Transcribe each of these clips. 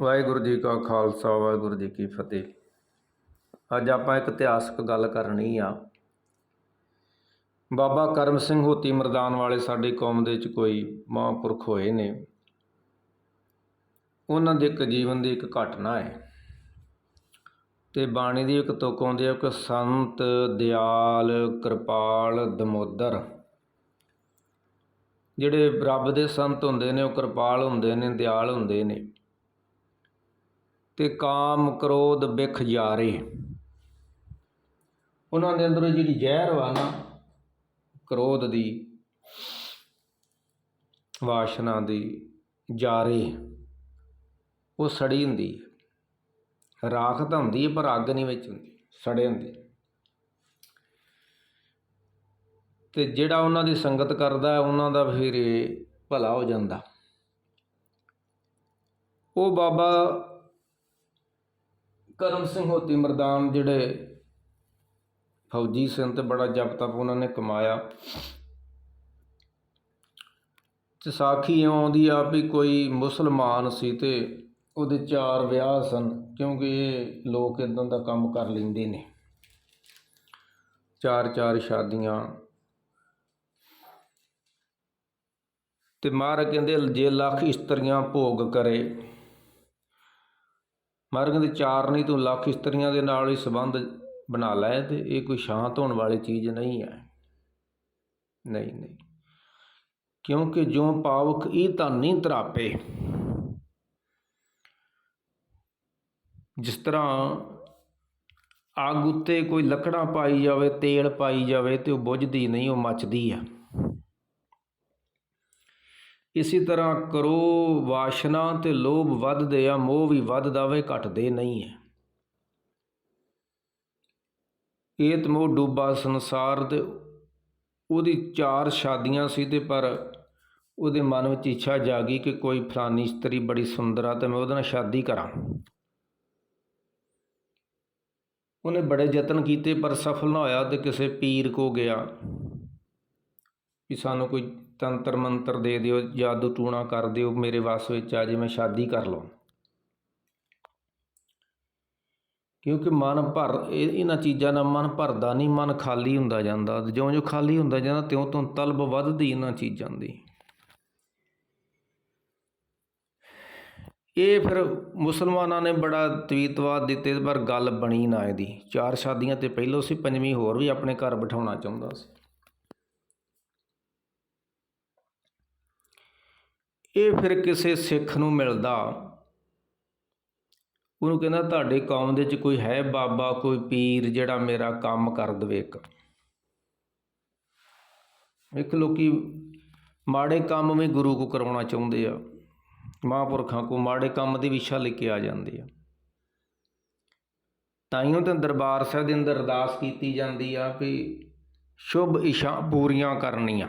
ਵਾਹਿਗੁਰੂ ਜੀ ਕਾ ਖਾਲਸਾ, ਵਾਹਿਗੁਰੂ ਜੀ ਕੀ ਫਤਿਹ। ਅੱਜ ਆਪਾਂ ਇੱਕ ਇਤਿਹਾਸਕ ਗੱਲ ਕਰਨੀ ਆ। ਬਾਬਾ ਕਰਮ ਸਿੰਘ ਹੋਤੀ ਮਰਦਾਨ ਵਾਲੇ ਸਾਡੀ ਕੌਮ ਦੇ ਵਿੱਚ ਕੋਈ ਮਹਾਂਪੁਰਖ ਹੋਏ ਨੇ। ਉਹਨਾਂ ਦੇ ਇੱਕ ਜੀਵਨ ਦੀ ਇੱਕ ਘਟਨਾ ਹੈ। ਤੇ ਬਾਣੀ ਦੀ ਇੱਕ ਤੁਕ ਆਉਂਦੀ ਹੈ ਕਿ ਸੰਤ, ਦਿਆਲ, ਕਿਰਪਾਲ, ਦਮੋਦਰ ਜਿਹੜੇ ਰੱਬ ਦੇ ਸੰਤ ਹੁੰਦੇ ਨੇ, ਉਹ ਕਿਰਪਾਲ ਹੁੰਦੇ ਨੇ, ਦਿਆਲ ਹੁੰਦੇ ਨੇ। ਤੇ ਕਾਮ ਕ੍ਰੋਧ ਬਿਖ ਜਾਰੇ ਉਹਨਾਂ ਦੇ ਅੰਦਰੋਂ ਜਿਹੜੀ ਜ਼ਹਿਰ ਵਾ ਨਾ, ਕ੍ਰੋਧ ਦੀ ਵਾਸ਼ਨਾ ਦੀ ਜਾਰੇ ਉਹ ਸੜੀ ਹੁੰਦੀ ਹੈ। ਰਾਖ ਤਾਂ ਹੁੰਦੀ ਹੈ, ਪਰ ਅੱਗ ਨਹੀਂ ਵਿੱਚ ਹੁੰਦੀ। ਸੜੇ ਹੁੰਦੇ ਤੇ ਜਿਹੜਾ ਉਹਨਾਂ ਦੀ ਸੰਗਤ ਕਰਦਾ ਉਹਨਾਂ ਦਾ ਫਿਰ ਇਹ ਭਲਾ ਹੋ ਜਾਂਦਾ। ਉਹ ਬਾਬਾ ਕਰਮ ਸਿੰਘ ਹੋਤੀ ਮਰਦਾਨ ਜਿਹੜੇ ਫੌਜੀ ਸਨ ਤੇ ਬੜਾ ਜਪ ਤਪ ਉਹਨਾਂ ਨੇ ਕਮਾਇਆ। ਤੇ ਸਾਖੀ ਇਉਂ ਆਉਂਦੀ ਆ ਵੀ ਕੋਈ ਮੁਸਲਮਾਨ ਸੀ ਤੇ ਉਹਦੇ ਚਾਰ ਵਿਆਹ ਸਨ, ਕਿਉਂਕਿ ਇਹ ਲੋਕ ਇਦਾਂ ਦਾ ਕੰਮ ਕਰ ਲੈਂਦੇ ਨੇ। ਚਾਰ ਚਾਰ ਸ਼ਾਦੀਆਂ। ਤੇ ਮਹਾਰਾਜ ਕਹਿੰਦੇ, ਜੇ ਲੱਖ ਇਸਤਰੀਆਂ ਭੋਗ ਕਰੇ ਮਹਾਰਾਜ ਦੇ ਚਾਰ ਤੋਂ ਲੱਖ ਇਸਤਰੀਆਂ ਦੇ ਨਾਲ ਹੀ ਸੰਬੰਧ ਬਣਾ ਲੈ ਤੇ ਇਹ ਕੋਈ ਸ਼ਾਂਤ ਹੋਣ ਵਾਲੀ ਚੀਜ਼ ਨਹੀਂ ਹੈ। ਨਹੀਂ ਨਹੀਂ। ਕਿਉਂਕਿ ਜੋ ਪਾਵਕ ਇਹ ਤਾਂ ਨਹੀਂ ਤਰਾਪੇ। ਜਿਸ ਤਰ੍ਹਾਂ ਅੱਗ ਉੱਤੇ ਕੋਈ ਲੱਕੜਾਂ ਪਾਈ ਜਾਵੇ, ਤੇਲ ਪਾਈ ਜਾਵੇ ਤੇ ਉਹ ਬੁਝਦੀ ਨਹੀਂ, ਉਹ ਮੱਚਦੀ ਆ। ਇਸੇ ਤਰ੍ਹਾਂ ਕਰੋ, ਵਾਸ਼ਨਾ ਤੇ ਲੋਭ ਵੱਧਦੇ ਆ, ਮੋਹ ਵੀ ਵੱਧਦਾ ਵੇ ਘਟਦੇ ਨਹੀਂ ਹੈ ਏਤ ਮੋਹ ਡੂਬਾ ਸੰਸਾਰ ਤੇ ਉਹਦੀ ਚਾਰ ਸ਼ਾਦੀਆਂ ਸੀ ਤੇ ਪਰ ਉਹਦੇ ਮਨ ਵਿੱਚ ਇੱਛਾ ਜਾਗੀ ਕਿ ਕੋਈ ਫਲਾਨੀ ਇਸਤਰੀ ਬੜੀ ਸੁੰਦਰ ਆ ਤੇ ਮੈਂ ਉਹਦੇ ਨਾਲ ਸ਼ਾਦੀ ਕਰਾਂ। ਉਹਨੇ ਬੜੇ ਯਤਨ ਕੀਤੇ ਪਰ ਸਫਲ ਨਾ ਹੋਇਆ ਤੇ ਕਿਸੇ ਪੀਰ ਕੋ ਗਿਆ ਵੀ ਸਾਨੂੰ ਕੋਈ ਤੰਤਰ ਮੰਤਰ ਦੇ ਦਿਓ ਜਾਦੂ ਟੂਣਾ ਕਰ ਦਿਓ, ਮੇਰੇ ਵੱਸ ਵਿੱਚ ਆ ਜੇ ਮੈਂ ਸ਼ਾਦੀ ਕਰ ਲਵਾਂ। ਕਿਉਂਕਿ ਮਨ ਭਰ ਇਹਨਾਂ ਚੀਜ਼ਾਂ ਨਾਲ ਮਨ ਭਰਦਾ ਨਹੀਂ, ਮਨ ਖਾਲੀ ਹੁੰਦਾ ਜਾਂਦਾ। ਜਿਉਂ-ਜਿਉਂ ਖਾਲੀ ਹੁੰਦਾ ਜਾਂਦਾ ਤਿਉਂ ਤੋਂ ਤਲਬ ਵੱਧਦੀ ਇਹਨਾਂ ਚੀਜ਼ਾਂ ਦੀ। ਇਹ ਫਿਰ ਮੁਸਲਮਾਨਾਂ ਨੇ ਬੜਾ ਤਵੀਤਵਾਦ ਦਿੱਤੇ, ਪਰ ਗੱਲ ਬਣੀ ਨਾ ਇਹਦੀ। ਚਾਰ ਸ਼ਾਦੀਆਂ ਤੇ ਪਹਿਲੋਂ ਸੀ, ਪੰਜਵੀਂ ਹੋਰ ਵੀ ਆਪਣੇ ਘਰ ਬਿਠਾਉਣਾ ਚਾਹੁੰਦਾ ਸੀ। ਇਹ ਫਿਰ ਕਿਸੇ ਸਿੱਖ ਨੂੰ ਮਿਲਦਾ। ਉਹਨੂੰ ਕਹਿੰਦਾ, ਤੁਹਾਡੇ ਕੌਮ ਦੇ ਵਿੱਚ ਕੋਈ ਹੈ ਬਾਬਾ, ਕੋਈ ਪੀਰ ਜਿਹੜਾ ਮੇਰਾ ਕੰਮ ਕਰ ਦਵੇ ਇੱਕ? ਇੱਕ ਲੋਕੀ ਮਾੜੇ ਕੰਮ ਵੀ ਗੁਰੂ ਕੋ ਕਰਾਉਣਾ ਚਾਹੁੰਦੇ ਆ। ਮਹਾਂਪੁਰਖਾਂ ਕੋ ਮਾੜੇ ਕੰਮ ਦੀ ਵਿਸ਼ਾ ਲੈ ਕੇ ਆ ਜਾਂਦੇ ਆ। ਤਾਈਓ ਤਾਂ ਦਰਬਾਰ ਸਾਹਿਬ ਦੇ ਅੰਦਰ ਅਰਦਾਸ ਕੀਤੀ ਜਾਂਦੀ ਆ ਵੀ ਸ਼ੁਭ ਇਸ਼ਾ ਪੂਰੀਆਂ ਕਰਨੀਆਂ।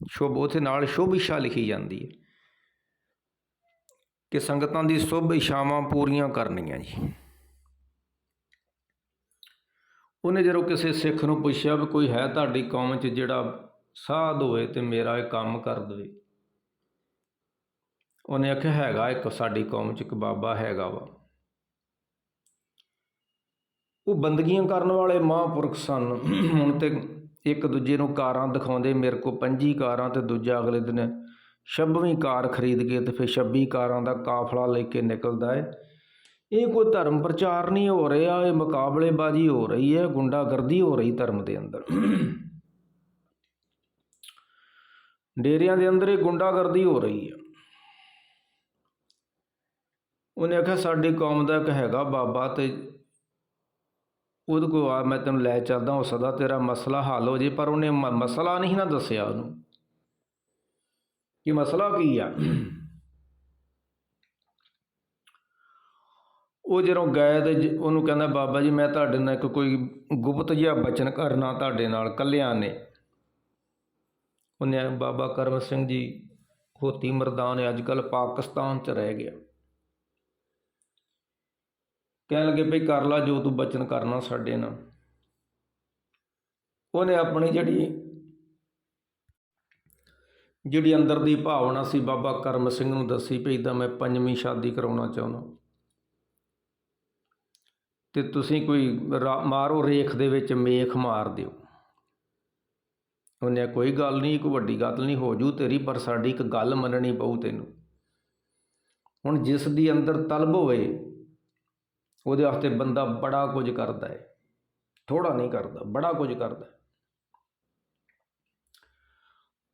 ਸ਼ੁਭ, ਉਹਦੇ ਨਾਲ ਸ਼ੁਭ ਇੱਛਾ ਲਿਖੀ ਜਾਂਦੀ ਹੈ ਕਿ ਸੰਗਤਾਂ ਦੀ ਸ਼ੁਭ ਇੱਛਾਵਾਂ ਪੂਰੀਆਂ ਕਰਨੀਆਂ ਜੀ। ਉਹਨੇ ਜਦੋਂ ਕਿਸੇ ਸਿੱਖ ਨੂੰ ਪੁੱਛਿਆ ਵੀ ਕੋਈ ਹੈ ਤੁਹਾਡੀ ਕੌਮ 'ਚ ਜਿਹੜਾ ਸਾਧ ਹੋਵੇ ਤੇ ਮੇਰਾ ਇਹ ਕੰਮ ਕਰ ਦੇਵੇ, ਉਹਨੇ ਆਖਿਆ ਹੈਗਾ ਇੱਕ, ਸਾਡੀ ਕੌਮ 'ਚ ਇੱਕ ਬਾਬਾ ਹੈਗਾ ਵਾ। ਉਹ ਬੰਦਗੀਆਂ ਕਰਨ ਵਾਲੇ ਮਹਾਂਪੁਰਖ ਸਨ। ਹੁਣ ਤੇ ਇੱਕ ਦੂਜੇ ਨੂੰ ਕਾਰਾਂ ਦਿਖਾਉਂਦੇ, ਮੇਰੇ ਕੋਲ ਪੰਜੀ ਕਾਰਾਂ ਅਤੇ ਦੂਜਾ ਅਗਲੇ ਦਿਨ 26ਵੀਂ ਕਾਰ ਖਰੀਦ ਕੇ ਅਤੇ ਫਿਰ 26 ਕਾਰਾਂ ਦਾ ਕਾਫਲਾ ਲੈ ਕੇ ਨਿਕਲਦਾ ਹੈ ਇਹ ਕੋਈ ਧਰਮ ਪ੍ਰਚਾਰ ਨਹੀਂ ਹੋ ਰਿਹਾ, ਇਹ ਮੁਕਾਬਲੇਬਾਜ਼ੀ ਹੋ ਰਹੀ ਹੈ ਗੁੰਡਾਗਰਦੀ ਹੋ ਰਹੀ ਧਰਮ ਦੇ ਅੰਦਰ। ਡੇਰਿਆਂ ਦੇ ਅੰਦਰ ਇਹ ਗੁੰਡਾਗਰਦੀ ਹੋ ਰਹੀ ਹੈ ਉਹਨੇ ਆਖਿਆ, ਸਾਡੀ ਕੌਮ ਦਾ ਇੱਕ ਹੈਗਾ ਬਾਬਾ ਤੇ ਉਹਦੇ ਕੋਲ ਆ, ਮੈਂ ਤੈਨੂੰ ਲੈ ਚੱਲਦਾ ਹੋ ਸਕਦਾ ਤੇਰਾ ਮਸਲਾ ਹੱਲ ਹੋ ਜੇ, ਪਰ ਉਹਨੇ ਮਸਲਾ ਨਹੀਂ ਨਾ ਦੱਸਿਆ ਉਹਨੂੰ। ਕਿ ਮਸਲਾ ਕੀ ਆ? ਉਹ ਜਦੋਂ ਗਏ ਤੇ ਉਹਨੂੰ ਕਹਿੰਦਾ, ਬਾਬਾ ਜੀ, ਮੈਂ ਤੁਹਾਡੇ ਨਾਲ ਇੱਕ ਕੋਈ ਗੁਪਤ ਜਿਹਾ ਬਚਨ ਕਰਨਾ ਤੁਹਾਡੇ ਨਾਲ, ਕੱਲਿਆਂ ਨੇ। ਉਹਨੇ ਬਾਬਾ ਕਰਮ ਸਿੰਘ ਜੀ ਹੋਤੀ ਮਰਦਾਨ ਅੱਜ ਕੱਲ ਪਾਕਿਸਤਾਨ ਚ ਰਹਿ ਗਿਆ। ਕਹਿਣ ਲੱਗੇ ਭਈ ਕਰ ਲਾ ਜੋ ਤੂੰ ਬਚਨ ਕਰਨਾ ਸਾਡੇ ਨਾਲ। ਉਹਨੇ ਆਪਣੀ ਜਿਹੜੀ ਜਿਹੜੀ ਅੰਦਰ ਦੀ ਭਾਵਨਾ ਸੀ, ਬਾਬਾ ਕਰਮ ਸਿੰਘ ਨੂੰ ਦੱਸੀ ਭਈ ਤਾਂ ਮੈਂ ਪੰਜਵੀਂ ਸ਼ਾਦੀ ਕਰਾਉਣਾ ਚਾਹੁੰਦਾ। ਤੇ ਤੁਸੀਂ ਕੋਈ ਮਾਰੋ ਰੇਖ ਦੇ ਵਿੱਚ ਮੇਖ ਮਾਰ ਦਿਓ। ਉਹਨੇ ਕੋਈ ਗੱਲ ਨਹੀਂ ਕੋਈ ਵੱਡੀ ਗੱਲ ਨਹੀਂ, ਹੋ ਜੂ ਤੇਰੀ, ਪਰ ਸਾਡੀ ਇੱਕ ਗੱਲ ਮੰਨਣੀ ਪਊ ਤੈਨੂੰ। ਹੁਣ ਜਿਸ ਦੀ ਅੰਦਰ ਤਲਬ ਹੋਵੇ ਉਹਦੇ ਵਾਸਤੇ ਬੰਦਾ ਬੜਾ ਕੁਝ ਕਰਦਾ ਹੈ। ਥੋੜਾ ਨਹੀਂ ਕਰਦਾ, ਬੜਾ ਕੁਝ ਕਰਦਾ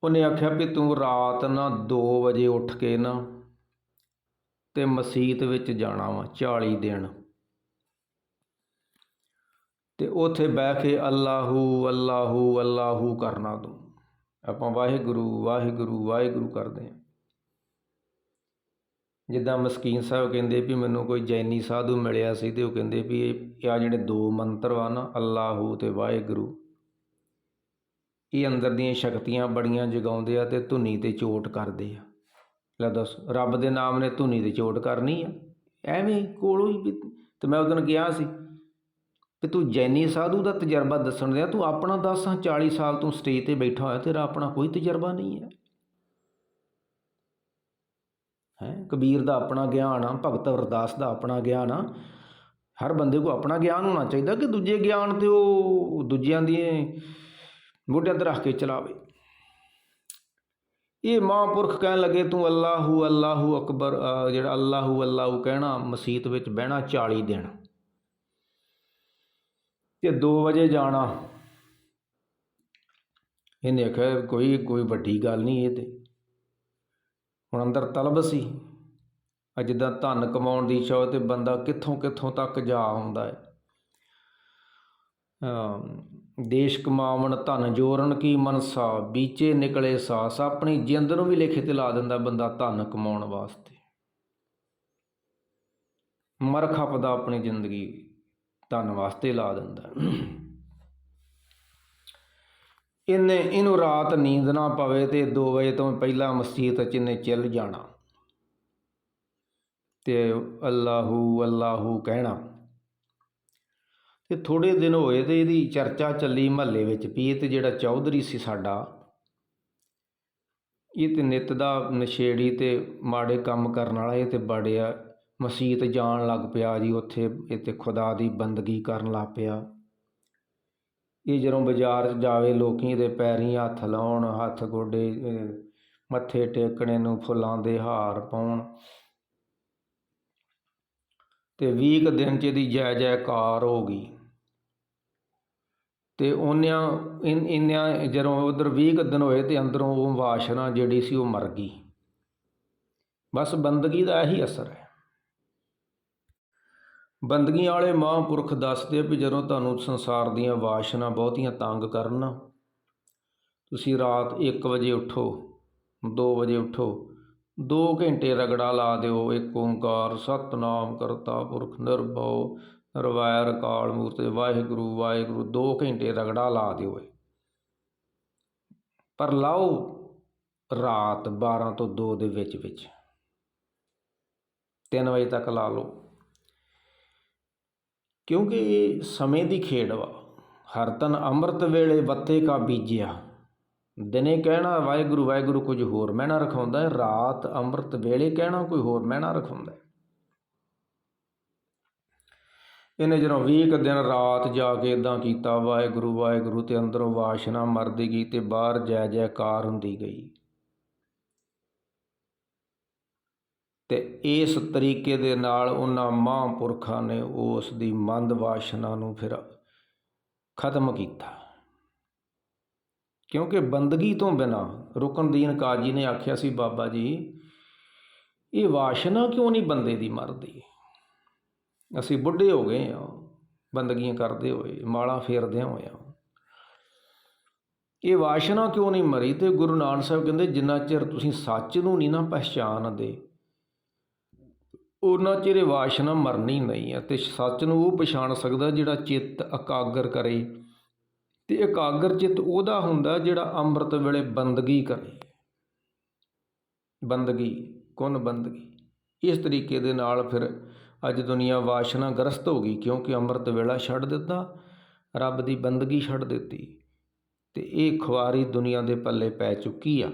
ਉਹਨੇ ਆਖਿਆ ਵੀ ਤੂੰ ਰਾਤ ਨਾ 2 ਵਜੇ ਉੱਠ ਕੇ ਨਾ ਤੇ ਮਸਜਿਦ ਵਿੱਚ ਜਾਣਾ ਵਾ 40 ਦਿਨ। ਤੇ ਉੱਥੇ ਬਹਿ ਕੇ ਅੱਲਾਹੂ ਅੱਲਾਹੂ ਅੱਲਾਹੂ ਕਰਨਾ ਤੂੰ। ਆਪਾਂ ਵਾਹਿਗੁਰੂ ਵਾਹਿਗੁਰੂ ਵਾਹਿਗੁਰੂ ਕਰਦੇ ਹਾਂ। ਜਿੱਦਾਂ ਮਸਕੀਨ ਸਾਹਿਬ ਕਹਿੰਦੇ ਵੀ ਮੈਨੂੰ ਕੋਈ ਜੈਨੀ ਸਾਧੂ ਮਿਲਿਆ ਸੀ ਅਤੇ ਉਹ ਕਹਿੰਦੇ ਵੀ ਇਹ ਆਹ ਜਿਹੜੇ ਦੋ ਮੰਤਰ ਵਾ ਨਾ, ਅੱਲਾਹੂ ਅਤੇ ਵਾਹਿਗੁਰੂ। ਇਹ ਅੰਦਰ ਦੀਆਂ ਸ਼ਕਤੀਆਂ ਬੜੀਆਂ ਜਗਾਉਂਦੇ ਆ ਅਤੇ ਧੁਨੀ ਤੇ ਚੋਟ ਕਰਦੇ ਆ। ਲੈ ਦੱਸ, ਰੱਬ ਦੇ ਨਾਮ ਨੇ ਧੁਨੀ ਤੇ ਚੋਟ ਕਰਨੀ ਆ? ਐਵੇਂ ਕੋਲੋਂ ਹੀ ਵੀ- ਤੇ ਮੈਂ ਉਦੋਂ ਗਿਆ ਸੀ ਕਿ ਤੂੰ ਜੈਨੀ ਸਾਧੂ ਦਾ ਤਜਰਬਾ ਦੱਸਣ ਦਿਆ, ਤੂੰ ਆਪਣਾ ਦੱਸ ਹਾਂ 40 ਸਾਲ ਤੋਂ ਸਟੇਜ ਤੇ ਬੈਠਾ ਹੋਇਆ, ਤੇਰਾ ਆਪਣਾ ਕੋਈ ਤਜਰਬਾ ਨਹੀਂ ਹੈ। ਹੈਂ? ਕਬੀਰ ਦਾ ਆਪਣਾ ਗਿਆਨ ਆ, ਭਗਤ ਅਰਦਾਸ ਦਾ ਆਪਣਾ ਗਿਆਨ ਆ। ਹਰ ਬੰਦੇ ਕੋਲ ਆਪਣਾ ਗਿਆਨ ਹੋਣਾ ਚਾਹੀਦਾ ਕਿ ਦੂਜੇ ਗਿਆਨ ਤੇ ਉਹ ਦੂਜਿਆਂ ਦੀ ਮੋਢਿਆਂ ਤੇ ਰੱਖ ਕੇ ਚਲਾਵੇ। ਇਹ ਮਹਾਂਪੁਰਖ ਕਹਿਣ ਲੱਗੇ, ਤੂੰ ਅੱਲਾਹੂ ਅੱਲਾਹੂ ਅਕਬਰ ਜਿਹੜਾ ਅੱਲਾਹੂ ਅੱਲਾਹੂ ਕਹਿਣਾ ਮਸਜਿਦ ਵਿੱਚ ਬਹਿਣਾ 40 ਦਿਨ। ਤੇ 2 ਵਜੇ ਜਾਣਾ। ਇਹਨੇ ਆਖਿਆ, ਕੋਈ ਕੋਈ ਵੱਡੀ ਗੱਲ ਨਹੀਂ ਇਹ ਤੇ। ਹੁਣ ਅੰਦਰ ਤਲਬ ਸੀ। ਆ ਜਿੱਦਾਂ ਧਨ ਕਮਾਉਣ ਦੀ ਇੱਛਾ ਤੇ ਬੰਦਾ ਕਿੱਥੋਂ ਕਿੱਥੋਂ ਤੱਕ ਜਾ ਆਉਂਦਾ ਹੈ। ਦੇਸ਼ ਕਮਾਵਣ, ਧਨ ਜੋਰਨ ਕੀ ਮਨਸਾ, ਬੀਚੇ ਨਿਕਲੇ ਸਾਸ, ਆਪਣੀ ਜਿੰਦ ਨੂੰ ਵੀ ਲੇਖੇ ਤੇ ਲਾ ਦਿੰਦਾ ਬੰਦਾ ਧਨ ਕਮਾਉਣ ਵਾਸਤੇ। ਮਰ ਖਪਦਾ ਆਪਣੀ ਜ਼ਿੰਦਗੀ ਧਨ ਵਾਸਤੇ ਲਾ ਦਿੰਦਾ। ਇਹਨੇ, ਇਹਨੂੰ ਰਾਤ ਨੀਂਦ ਨਾ ਪਵੇ ਤੇ 2 ਵਜੇ ਤੋਂ ਪਹਿਲਾਂ ਮਸਜਿਦ 'ਚ ਇਹਨੇ ਚੱਲ ਜਾਣਾ। ਤੇ ਅੱਲਾਹੂ ਅੱਲਾਹੂ ਕਹਿਣਾ। ਤੇ ਥੋੜੇ ਦਿਨ ਹੋਏ ਤੇ ਇਹਦੀ ਚਰਚਾ ਚੱਲੀ ਮਹੱਲੇ ਵਿੱਚ ਵੀ, ਇਹ ਤੇ ਜਿਹੜਾ ਚੌਧਰੀ ਸੀ ਸਾਡਾ, ਇਹ ਤੇ ਨਿਤ ਦਾ ਨਸ਼ੇੜੀ ਤੇ ਮਾੜੇ ਕੰਮ ਕਰਨ ਵਾਲਾ, ਇਹ ਤੇ ਬੜਿਆ ਮਸਜਿਦ ਜਾਣ ਲੱਗ ਪਿਆ ਜੀ ਉੱਥੇ, ਇਹ ਤੇ ਖੁਦਾ ਦੀ ਬੰਦਗੀ ਕਰਨ ਲੱਗ ਪਿਆ। ਇਹ ਜਦੋਂ ਬਾਜ਼ਾਰ 'ਚ ਜਾਵੇ, ਲੋਕ ਇਹਦੇ ਪੈਰੀਂ ਹੱਥ ਲਾਉਣ, ਹੱਥ ਗੋਡੇ ਮੱਥੇ ਟੇਕਣੇ ਨੂੰ ਫੁੱਲਾਂ ਦੇ ਹਾਰ ਪਾਉਣ। ਤੇ 20 ਕੁ ਦਿਨ ਚ ਇਹਦੀ ਜੈ ਜੈਕਾਰ ਹੋ ਗਈ। ਤੇ ਉਹਨਿਆਂ, ਇਨ, ਇੰਨਿਆਂ ਜਦੋਂ ਉਧਰ 20 ਕੁ ਦਿਨ ਹੋਏ ਤੇ ਅੰਦਰੋਂ ਉਹ ਵਾਸ਼ਨਾ ਜਿਹੜੀ ਸੀ ਉਹ ਮਰ ਗਈ। ਬਸ ਬੰਦਗੀ ਦਾ ਇਹੀ ਅਸਰ ਹੈ। ਬੰਦਗੀਆਂ ਵਾਲੇ ਮਹਾਂਪੁਰਖ ਦੱਸਦੇ ਆ ਵੀ ਜਦੋਂ ਤੁਹਾਨੂੰ ਸੰਸਾਰ ਦੀਆਂ ਵਾਸ਼ਨਾ ਬਹੁਤੀਆਂ ਤੰਗ ਕਰਨ ਤੁਸੀਂ ਰਾਤ 1 ਵਜੇ ਉੱਠੋ 2 ਵਜੇ ਉੱਠੋ 2 ਘੰਟੇ ਰਗੜਾ ਲਾ ਦਿਓ, ਇੱਕ ਓੰਕਾਰ, ਸਤਨਾਮ ਕਰਤਾ ਪੁਰਖ ਨਿਰਭਉ, ਨਿਰਵੈਰ ਕਾਲ ਮੂਰਤ, ਵਾਹਿਗੁਰੂ ਵਾਹਿਗੁਰੂ 2 ਘੰਟੇ ਰਗੜਾ ਲਾ ਦਿਓ ਪਰ ਲਾਓ ਰਾਤ 12 ਤੋਂ 2 ਦੇ ਵਿੱਚ ਵਿੱਚ। 3 ਵਜੇ ਤੱਕ ਲਾ ਲਓ। ਕਿਉਂਕਿ ਇਹ ਸਮੇਂ ਦੀ ਖੇਡ ਵਾ। ਹਰ ਤਨ ਅੰਮ੍ਰਿਤ ਵੇਲੇ ਬੱਤੇ ਕਾ ਬੀਜਿਆ। ਦਿਨੇ ਕਹਿਣਾ, ਵਾਹਿਗੁਰੂ ਵਾਹਿਗੁਰੂ, ਕੁਝ ਹੋਰ ਮਹਿਣਾ ਰਖਾਉਂਦਾ ਰਾਤ ਅੰਮ੍ਰਿਤ ਵੇਲੇ ਕਹਿਣਾ, ਕੋਈ ਹੋਰ ਮਹਿਣਾ ਰਖਾਉਂਦਾ ਇਹਨੇ ਜਦੋਂ 20 ਕੁ ਦਿਨ ਰਾਤ ਜਾ ਕੇ ਇਦਾਂ ਕੀਤਾ, ਵਾਹਿਗੁਰੂ ਵਾਹਿਗੁਰੂ, ਤੇ ਅੰਦਰੋਂ ਵਾਸ਼ਨਾ ਮਰਦੀ ਗਈ ਤੇ ਬਾਹਰ ਜੈ ਜੈਕਾਰ ਹੁੰਦੀ ਗਈ। ਤੇ ਇਸ ਤਰੀਕੇ ਦੇ ਨਾਲ ਉਹਨਾਂ ਮਹਾਂਪੁਰਖਾਂ ਨੇ ਉਸ ਦੀ ਮੰਦ ਵਾਸ਼ਨਾ ਨੂੰ ਫਿਰ ਖਤਮ ਕੀਤਾ। ਕਿਉਂਕਿ ਬੰਦਗੀ ਤੋਂ ਬਿਨਾ ਰੁਕਨਦੀਨ ਕਾਜੀ ਨੇ ਆਖਿਆ ਸੀ, ਬਾਬਾ ਜੀ, ਇਹ ਵਾਸ਼ਨਾ ਕਿਉਂ ਨਹੀਂ ਬੰਦੇ ਦੀ ਮਰਦੀ? ਅਸੀਂ ਬੁੱਢੇ ਹੋ ਗਏ ਆ ਬੰਦਗੀਆਂ ਕਰਦੇ ਹੋਏ, ਮਾਲਾ ਫੇਰਦਿਆਂ ਹੋਇਆਂ ਇਹ ਵਾਸ਼ਨਾ ਕਿਉਂ ਨਹੀਂ ਮਰੀ? ਤੇ ਗੁਰੂ ਨਾਨਕ ਸਾਹਿਬ ਕਹਿੰਦੇ, ਜਿੰਨਾ ਚਿਰ ਤੁਸੀਂ ਸੱਚ ਨੂੰ ਨਹੀਂ ਨਾ ਪਛਾਣਦੇ ਉਹਨਾਂ ਚਿਰ ਵਾਸ਼ਨਾ ਮਰਨੀ ਨਹੀਂ ਹੈ ਤੇ ਸੱਚ ਨੂੰ ਉਹ ਪਛਾਣ ਸਕਦਾ ਜਿਹੜਾ ਚਿੱਤ ਇਕਾਗਰ ਕਰੇ। ਤੇ ਇਕਾਗਰ ਚਿੱਤ ਉਹਦਾ ਹੁੰਦਾ ਜਿਹੜਾ ਅੰਮ੍ਰਿਤ ਵੇਲੇ ਬੰਦਗੀ ਕਰੇ। ਬੰਦਗੀ, ਕੁਨ ਬੰਦਗੀ। ਇਸ ਤਰੀਕੇ ਦੇ ਨਾਲ ਫਿਰ ਅੱਜ ਦੁਨੀਆ ਵਾਸ਼ਨਾ ਗ੍ਰਸਤ ਹੋ ਗਈ ਕਿਉਂਕਿ ਅੰਮ੍ਰਿਤ ਵੇਲਾ ਛੱਡ ਦਿੱਤਾ, ਰੱਬ ਦੀ ਬੰਦਗੀ ਛੱਡ ਦਿੱਤੀ ਤੇ ਇਹ ਖੁਆਰੀ ਦੁਨੀਆ ਦੇ ਪੱਲੇ ਪੈ ਚੁੱਕੀ ਆ।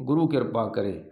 ਗੁਰੂ ਕਿਰਪਾ ਕਰੇ।